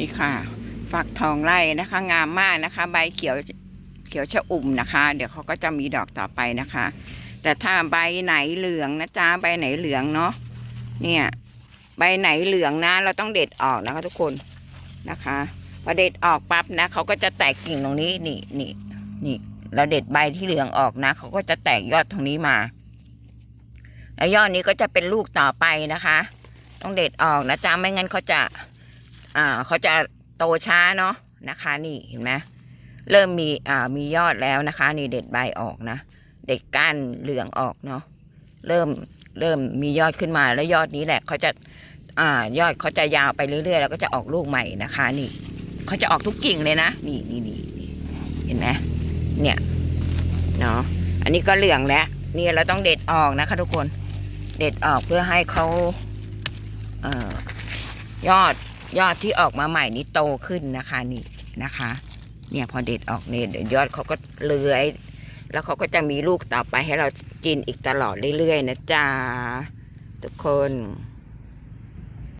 นี่ค่ะ ฝักทองไร่นะคะ งามมากนะคะ ใบเขียวเขียวชะอุ่มนะคะ เดี๋ยวเขาก็จะมีดอกต่อไปนะคะ แต่ถ้าใบไหนเหลืองนะจ๊ะใบไหนเหลืองเนาะเนี่ยใบไหนเหลืองนะ เราต้องเด็ดออกนะคะทุกคนนะคะพอเด็ดออกปั๊บนะเขาก็จะแตกกิ่งตรงนี้นี่นี่นี่เราเด็ดใบที่เหลืองออกนะเขาก็จะแตกยอดตรงนี้มาแล้วยอดนี้ก็จะเป็นลูกต่อไปนะคะ ต้องเด็ดออกนะจ๊ะไม่งั้นเขาจะ อ่าเขาจะโตช้าเนาะนะคะ นี่เห็นไหมเริ่มมีอ่ามียอดแล้วนะคะ นี่เด็ดใบออกนะ เด็ดก้านเหลืองออกเนาะเริ่มเริ่มมียอดขึ้นมาแล้วยอดนี้แหละเขาจะอ่ายอดเขาจะยาวไปเรื่อยๆ แล้วก็จะออกลูกใหม่นะคะ นี่เขาจะออกทุกกิ่งเลยนะนี่นี่นี่เห็นไหมเนี่ยเนาะอันนี้ก็เหลืองแล้วนี่เราต้องเด็ดออกนะคะ ทุกคนเด็ดออกเพื่อให้เขาเอ่อยอด ยอดที่ออกมาใหม่นี้โตขึ้นนะคะนี่นะคะ เนี่ยพอเด็ดออกเนี่ยเดี๋ยวยอดเขาก็เลื้อย แล้วเขาก็จะมีลูกต่อไปให้เรากินอีกตลอดเรื่อยๆนะจ๊ะทุกคน